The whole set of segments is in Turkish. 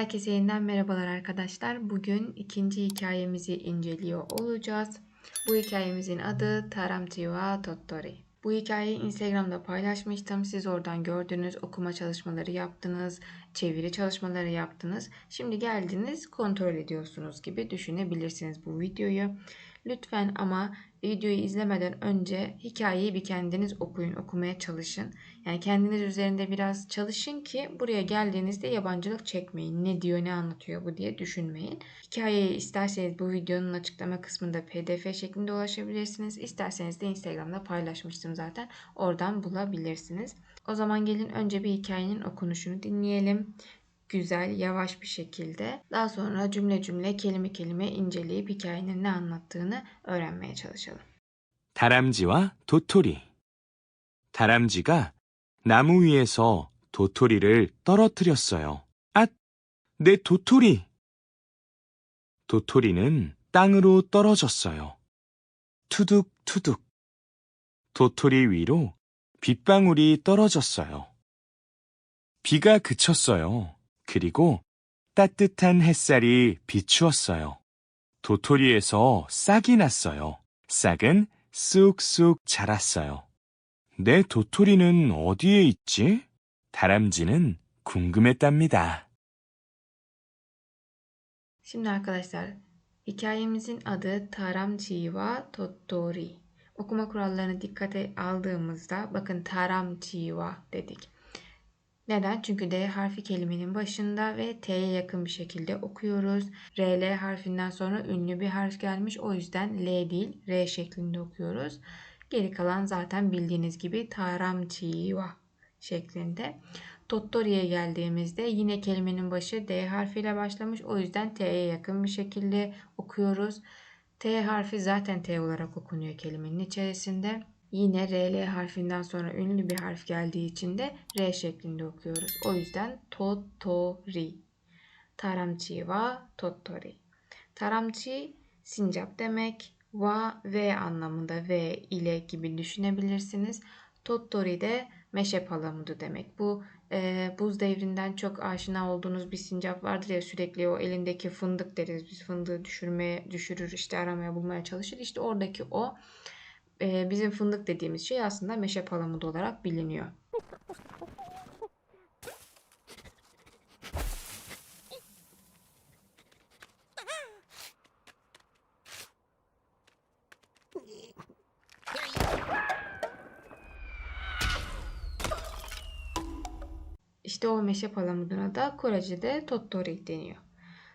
Herkese yeniden merhabalar arkadaşlar. Bugün ikinci hikayemizi inceliyor olacağız. Bu hikayemizin adı Taramtiwa Tottori. Bu hikayeyi Instagram'da paylaşmıştım. Siz oradan gördünüz, okuma çalışmaları yaptınız, çeviri çalışmaları yaptınız. Şimdi geldiniz, kontrol ediyorsunuz gibi düşünebilirsiniz bu videoyu. Lütfen ama videoyu izlemeden önce hikayeyi bir kendiniz okuyun, okumaya çalışın. Yani kendiniz üzerinde biraz çalışın ki buraya geldiğinizde yabancılık çekmeyin. Ne diyor, ne anlatıyor bu diye düşünmeyin. Hikayeyi isterseniz bu videonun açıklama kısmında pdf şeklinde ulaşabilirsiniz. İsterseniz de Instagram'da paylaşmıştım zaten. Oradan bulabilirsiniz. O zaman gelin önce bir hikayenin okunuşunu dinleyelim güzel, yavaş bir şekilde. Daha sonra cümle cümle, kelime kelime inceleyip hikayenin ne anlattığını öğrenmeye çalışalım. 다람쥐와 도토리. 다람쥐가 나무 위에서 도토리를 떨어뜨렸어요. 앗! 내 도토리! 도토리는 땅으로 떨어졌어요. 투둑투둑. 도토리 위로 빗방울이 떨어졌어요. 비가 그쳤어요. 그리고 따뜻한 햇살이 비추었어요. 도토리에서 싹이 났어요. 싹은 쑥쑥 자랐어요. 내 도토리는 어디에 있지? 다람쥐는 궁금했답니다. Şimdi arkadaşlar hikayemizin adı Taramchiwa Tottori. Okuma kurallarını dikkate aldığımızda bakın Taramchiwa dedik. Neden? Çünkü D harfi kelimenin başında ve T'ye yakın bir şekilde okuyoruz. RL harfinden sonra ünlü bir harf gelmiş. O yüzden L değil R şeklinde okuyoruz. Geri kalan zaten bildiğiniz gibi Taramchiwa şeklinde. Tottori'ye geldiğimizde yine kelimenin başı D harfiyle başlamış. O yüzden T'ye yakın bir şekilde okuyoruz. T harfi zaten T olarak okunuyor kelimenin içerisinde. Yine RL harfinden sonra ünlü bir harf geldiği için de R şeklinde okuyoruz. O yüzden Tottori. Taramchi wa Tottori. Taramchi sincap demek. Wa ve anlamında ve ile gibi düşünebilirsiniz. Tottori de meşe palamudu demek. Bu e, buz devrinden çok aşina olduğunuz bir sincap vardır ya sürekli o elindeki fındık deriz. Biz fındığı düşürmeye, düşürür işte aramaya bulmaya çalışır. İşte oradaki o e, bizim fındık dediğimiz şey aslında meşe palamudu olarak biliniyor. İşte o meşe palamuduna da Korece'de Tottori deniyor.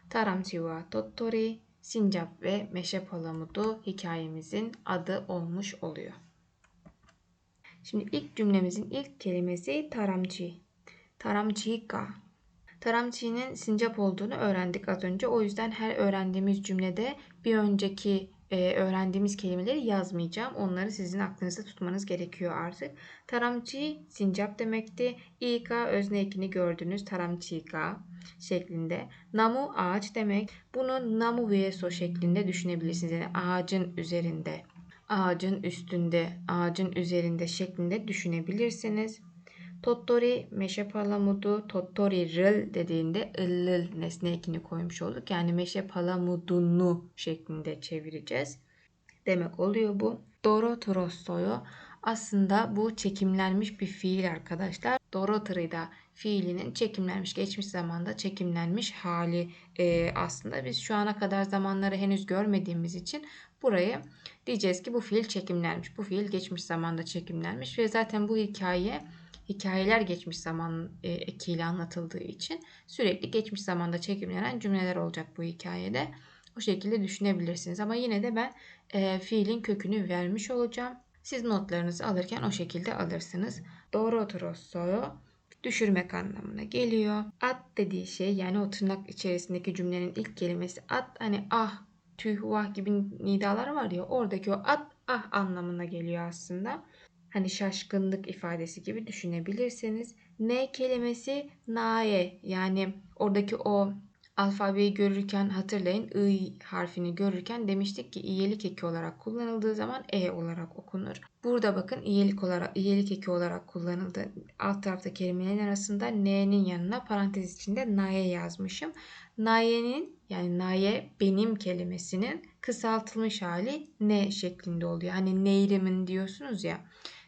Taramchiwa Tottori, sincap ve meşe palamudu hikayemizin adı olmuş oluyor. Şimdi ilk cümlemizin ilk kelimesi taramchi. Taramchika. Taramchi'nin sincap olduğunu öğrendik az önce. O yüzden her öğrendiğimiz cümlede bir önceki e, öğrendiğimiz kelimeleri yazmayacağım. Onları sizin aklınızda tutmanız gerekiyor artık. Taramchi sincap demekti. İka özne ekini gördünüz. Taramchika şeklinde. Namu ağaç demek. Bunu namu vieso şeklinde düşünebilirsiniz. Yani ağacın üzerinde, ağacın üstünde, ağacın üzerinde şeklinde düşünebilirsiniz. Tottori meşe palamudu, tottori rıl dediğinde ıllıl nesne ekini koymuş olduk. Yani meşe palamudunu şeklinde çevireceğiz. Demek oluyor bu. Doro trossoyu aslında bu çekimlenmiş bir fiil arkadaşlar. Dorotrida fiilinin çekimlenmiş, geçmiş zamanda çekimlenmiş hali e, aslında. Biz şu ana kadar zamanları henüz görmediğimiz için burayı diyeceğiz ki bu fiil çekimlenmiş. Bu fiil geçmiş zamanda çekimlenmiş ve zaten bu hikaye hikayeler geçmiş zaman e, ekiyle anlatıldığı için sürekli geçmiş zamanda çekimlenen cümleler olacak bu hikayede. O şekilde düşünebilirsiniz ama yine de ben e, fiilin kökünü vermiş olacağım. Siz notlarınızı alırken o şekilde alırsınız. Doğru oturossoyo düşürmek anlamına geliyor. At dediği şey yani o tırnak içerisindeki cümlenin ilk kelimesi at hani ah tüh vah gibi nidalar var ya oradaki o at ah anlamına geliyor aslında. Hani şaşkınlık ifadesi gibi düşünebilirsiniz. Ne kelimesi nae yani oradaki o alfabeyi görürken hatırlayın I harfini görürken demiştik ki iyelik eki olarak kullanıldığı zaman E olarak okunur. Burada bakın iyelik olarak iyelik eki olarak kullanıldı. Alt tarafta kelimelerin arasında N'nin yanına parantez içinde naye yazmışım. Naye'nin yani naye benim kelimesinin kısaltılmış hali ne şeklinde oluyor. Hani neyrimin diyorsunuz ya.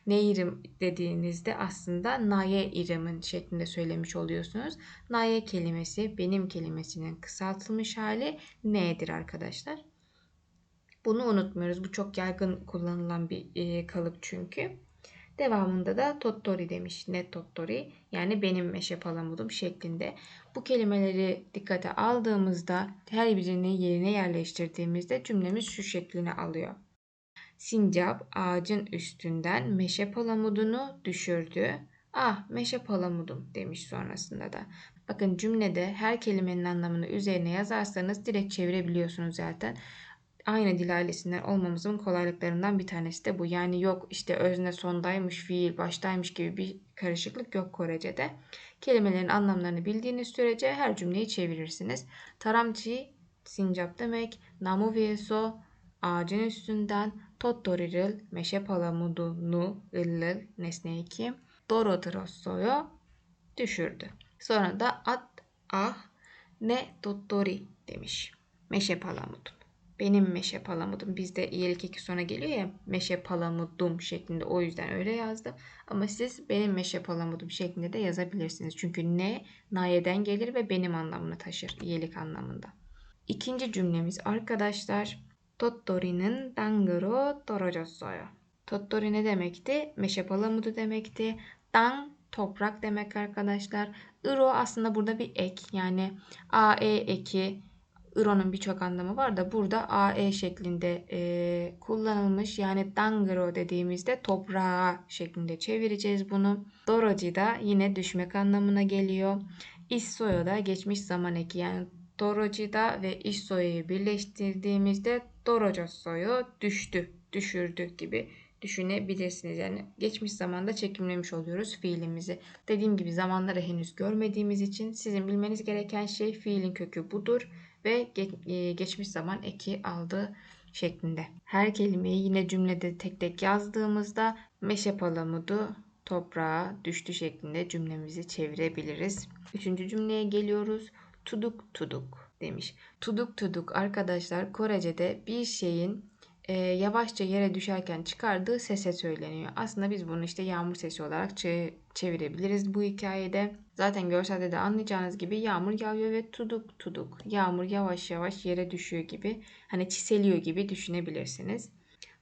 Neyrim dediğinizde aslında naye irimin şeklinde söylemiş oluyorsunuz. Naye kelimesi benim kelimesinin kısaltılmış hali nedir arkadaşlar? Bunu unutmuyoruz. Bu çok yaygın kullanılan bir e, kalıp çünkü. Devamında da tottori demiş. Ne tottori? Yani benim meşe palamudum şeklinde. Bu kelimeleri dikkate aldığımızda her birini yerine yerleştirdiğimizde cümlemiz şu şeklini alıyor. Sincap ağacın üstünden meşe palamudunu düşürdü. Ah meşe palamudum demiş sonrasında da. Bakın cümlede her kelimenin anlamını üzerine yazarsanız direkt çevirebiliyorsunuz zaten. Aynı dil ailesinden olmamızın kolaylıklarından bir tanesi de bu. Yani yok işte özne sondaymış, fiil baştaymış gibi bir karışıklık yok Korece'de. Kelimelerin anlamlarını bildiğiniz sürece her cümleyi çevirirsiniz. Taramchi sincap demek. Namu viyeso ağacın üstünden tottoriril meşe palamudunu illil nesneyi kim? Dorotrosso'ya düşürdü. Sonra da at ah ne tottori demiş. Meşe palamudun. Benim meşe palamudum. Bizde iyilik eki sona geliyor ya meşe palamudum şeklinde o yüzden öyle yazdım. Ama siz benim meşe palamudum şeklinde de yazabilirsiniz. Çünkü ne nayeden gelir ve benim anlamını taşır iyilik anlamında. İkinci cümlemiz arkadaşlar Tottori'nin dangıro 떨어졌어요. Tottori ne demekti? Meşe palamudu demekti. Dang toprak demek arkadaşlar. Iro aslında burada bir ek. Yani AE eki Iro'nun birçok anlamı var da burada AE şeklinde e, kullanılmış. Yani dangro dediğimizde toprağa şeklinde çevireceğiz bunu. Doroji da yine düşmek anlamına geliyor. Issoyo da geçmiş zaman eki yani Dorojida ve Issoyo'yu birleştirdiğimizde Dorojosso'yu düştü, düşürdü gibi düşünebilirsiniz. Yani geçmiş zamanda çekimlemiş oluyoruz fiilimizi. Dediğim gibi zamanları henüz görmediğimiz için sizin bilmeniz gereken şey fiilin kökü budur ve e, geçmiş zaman eki aldığı şeklinde. Her kelimeyi yine cümlede tek tek yazdığımızda meşe palamudu toprağa düştü şeklinde cümlemizi çevirebiliriz. Üçüncü cümleye geliyoruz. Tuduk tuduk demiş. Tuduk tuduk arkadaşlar Korece'de bir şeyin e, yavaşça yere düşerken çıkardığı sese söyleniyor. Aslında biz bunu işte yağmur sesi olarak çevirebiliriz bu hikayede. Zaten görselde de anlayacağınız gibi yağmur yağıyor ve tuduk tuduk. Yağmur yavaş yavaş yere düşüyor gibi. Hani çiseliyor gibi düşünebilirsiniz.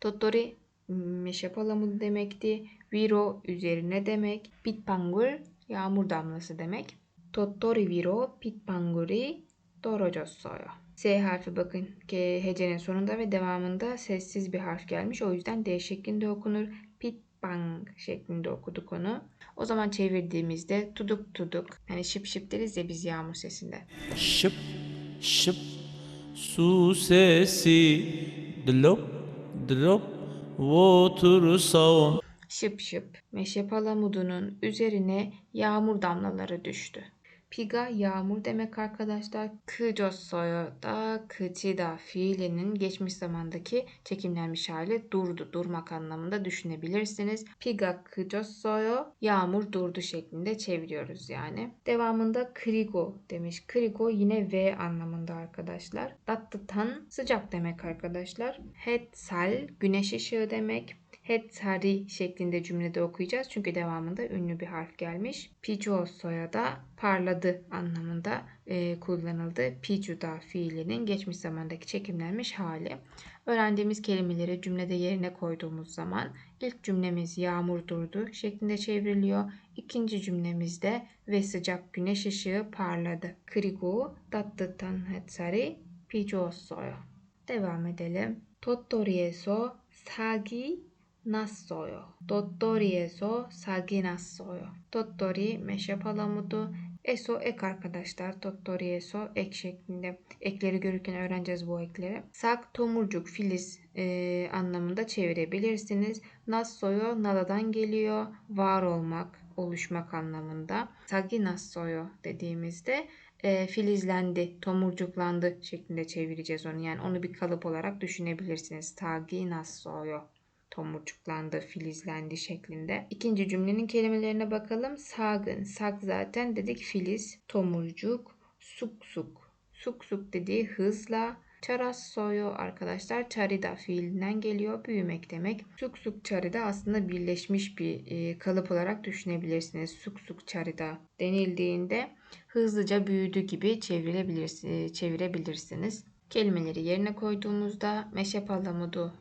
Tottori meşe palamı demekti. Viro üzerine demek. Bitpangul yağmur damlası demek. Tottori Viro Pitbanguri Dorojossoyo. S harfi bakın ki hecenin sonunda ve devamında sessiz bir harf gelmiş. O yüzden D şeklinde okunur. pitbang şeklinde okuduk onu. O zaman çevirdiğimizde tuduk tuduk. Hani şıp şıp deriz ya biz yağmur sesinde. Şıp şıp su sesi dlop dlop water sound. Şıp şıp meşe palamudunun üzerine yağmur damlaları düştü. Piga yağmur demek arkadaşlar. Kıcossoyo da kıcida fiilinin geçmiş zamandaki çekimlenmiş hali durdu, durmak anlamında düşünebilirsiniz. Piga kıcossoyo yağmur durdu şeklinde çeviriyoruz yani. Devamında krigo demiş. Krigo yine V anlamında arkadaşlar. Dattıtan sıcak demek arkadaşlar. Hetsal güneş ışığı demek. Hetari şeklinde cümlede okuyacağız. Çünkü devamında ünlü bir harf gelmiş. Picoso'ya da parladı anlamında e, kullanıldı. Picuda fiilinin geçmiş zamandaki çekimlenmiş hali. Öğrendiğimiz kelimeleri cümlede yerine koyduğumuz zaman ilk cümlemiz yağmur durdu şeklinde çevriliyor. İkinci cümlemizde ve sıcak güneş ışığı parladı. Krigo dattıtan hetsari picoso'ya. Devam edelim. Tottori'ye so sagi 났어요. Tottori에서 사기 났어요. Tottori meşe palamudu. Eso ek arkadaşlar. Tottori에서 ek şeklinde. Ekleri görürken öğreneceğiz bu ekleri. Sak tomurcuk filiz e, anlamında çevirebilirsiniz. Nassoyo nadadan geliyor. Var olmak, oluşmak anlamında. Sagi nassoyo dediğimizde e, filizlendi, tomurcuklandı şeklinde çevireceğiz onu. Yani onu bir kalıp olarak düşünebilirsiniz. Tagi nassoyo. Tomurcuklandı, filizlendi şeklinde. İkinci cümlenin kelimelerine bakalım. Sagın, sak zaten dedik filiz, tomurcuk, suk suk. Suk suk dediği hızla, Çarassoyo arkadaşlar çarida fiilinden geliyor. Büyümek demek. Suk suk çarida aslında birleşmiş bir e, kalıp olarak düşünebilirsiniz. Suk suk çarida denildiğinde hızlıca büyüdü gibi çevirebilirsiniz, çevirebilirsiniz. Kelimeleri yerine koyduğumuzda meşe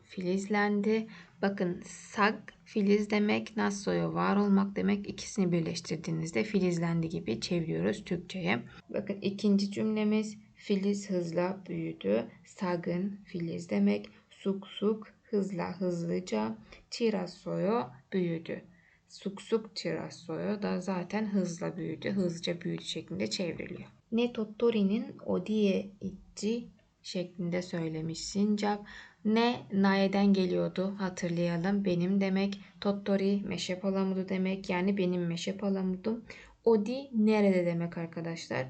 filizlendi. Bakın sag filiz demek, nassoyo var olmak demek. İkisini birleştirdiğinizde filizlendi gibi çeviriyoruz Türkçe'ye. Bakın ikinci cümlemiz filiz hızla büyüdü. Sagın filiz demek. Suk suk hızla hızlıca. Çirasoyo büyüdü. Suk suk çirasoyo da zaten hızla büyüdü. Hızlıca büyüdü şeklinde çevriliyor. Ne Tottori'nin Odie itti şeklinde söylemiş Sincap. Ne Nae'den geliyordu hatırlayalım. Benim demek. Tottori meşe palamudu demek. Yani benim meşe palamudum. Odi nerede demek arkadaşlar.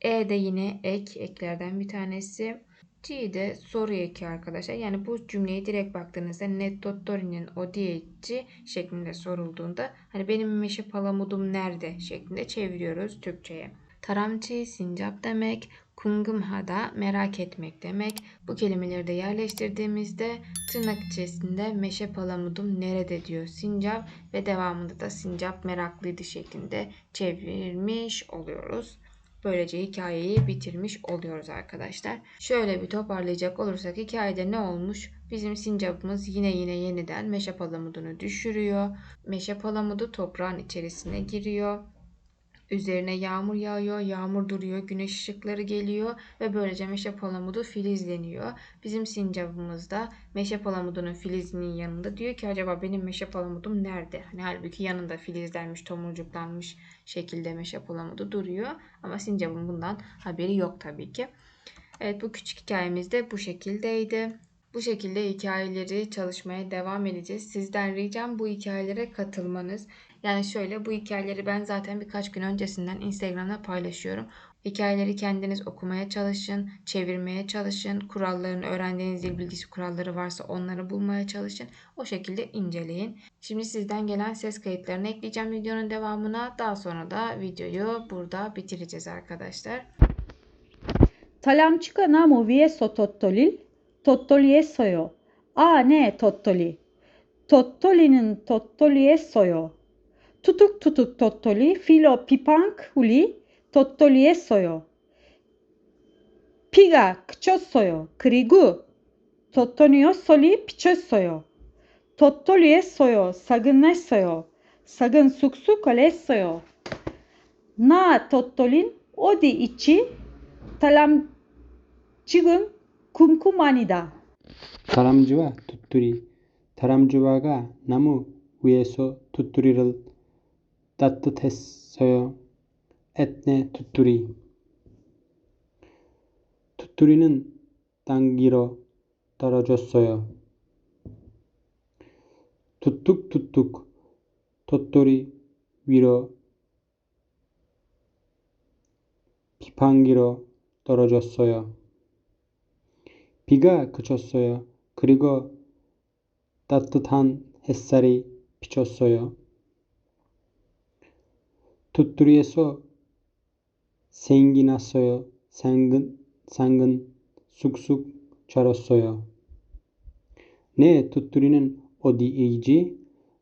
E de yine ek, eklerden bir tanesi. G de soru eki arkadaşlar. Yani bu cümleyi direkt baktığınızda net dottorinin o diyetçi şeklinde sorulduğunda hani benim meşe palamudum nerede şeklinde çeviriyoruz Türkçe'ye. Taramçı sincap demek, kungumhada merak etmek demek. Bu kelimeleri de yerleştirdiğimizde tırnak içerisinde meşe palamudum nerede diyor sincap ve devamında da sincap meraklıydı şeklinde çevirmiş oluyoruz. Böylece hikayeyi bitirmiş oluyoruz arkadaşlar. Şöyle bir toparlayacak olursak hikayede ne olmuş? Bizim sincapımız yine yine yeniden meşe palamudunu düşürüyor. Meşe palamudu toprağın içerisine giriyor. Üzerine yağmur yağıyor, yağmur duruyor, güneş ışıkları geliyor ve böylece meşe palamudu filizleniyor. Bizim sincapımız da meşe palamudunun filizinin yanında diyor ki acaba benim meşe palamudum nerede? Hani halbuki yanında filizlenmiş, tomurcuklanmış şekilde meşe palamudu duruyor. Ama sincapın bundan haberi yok tabii ki. Evet bu küçük hikayemiz de bu şekildeydi. Bu şekilde hikayeleri çalışmaya devam edeceğiz. Sizden ricam bu hikayelere katılmanız. Yani şöyle bu hikayeleri ben zaten birkaç gün öncesinden Instagram'da paylaşıyorum. Hikayeleri kendiniz okumaya çalışın, çevirmeye çalışın, kurallarını öğrendiğiniz dil bilgisi kuralları varsa onları bulmaya çalışın. O şekilde inceleyin. Şimdi sizden gelen ses kayıtlarını ekleyeceğim videonun devamına. Daha sonra da videoyu burada bitireceğiz arkadaşlar. Talamçıka namo vieso tottolil, tottoliesoyo. A ne tottoli. Tottolinin tottoliesoyo. 투둑투둑 돛돌이 필로 피팡크 훌리 돛돌이했어요. 비가 그쳤어요. 그리고 돛돌이옷sol이 비쳤어요. 돛돌이했어요. 사근했어요. 사근 쑥쑥 걸렸어요. 나 돛돌린 어디 있지? Talam 지금 궁금하니다. 다람쥐와 두뚜리 다람쥐와가 나무 위에서 두뚜리를 따뜻했어요. 앳네 두뚜리 두뚜리는 땅 위로 떨어졌어요. 툭툭툭툭 돛돌이 위로 비판기로 떨어졌어요. 비가 그쳤어요. 그리고 따뜻한 햇살이 비쳤어요. 두뚜리에서 생기 났어요. 상근, 상근 쑥쑥 자랐어요. 네, 두뚜리는 어디이지?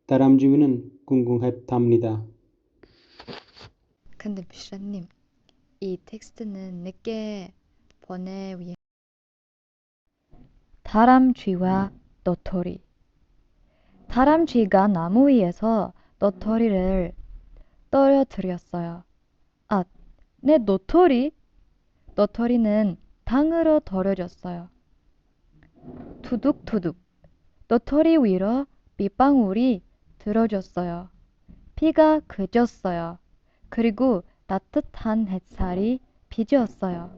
다람쥐는 궁금했답니다. 근데 뷰시라님, 이 텍스트는 늦게 보내위 다람쥐와 너토리 다람쥐가 나무 위에서 너토리를 떨어뜨렸어요. 아, 네, 너토리? 너토리는 땅으로 떨어졌어요. 투둑투둑 너토리 위로 빗방울이 들어졌어요. 비가 그쳤어요. 그리고 따뜻한 햇살이 비쳤어요.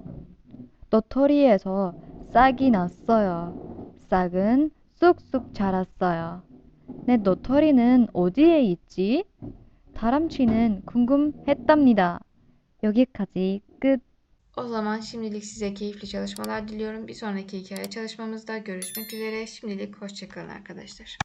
너토리에서 싹이 났어요. 싹은 쑥쑥 자랐어요. 내 너토리는 어디에 있지? 다람쥐는 궁금했답니다. 여기까지 끝. O zaman şimdilik size keyifli çalışmalar diliyorum. Bir sonraki hikaye çalışmamızda görüşmek üzere. Şimdilik hoşçakalın arkadaşlar.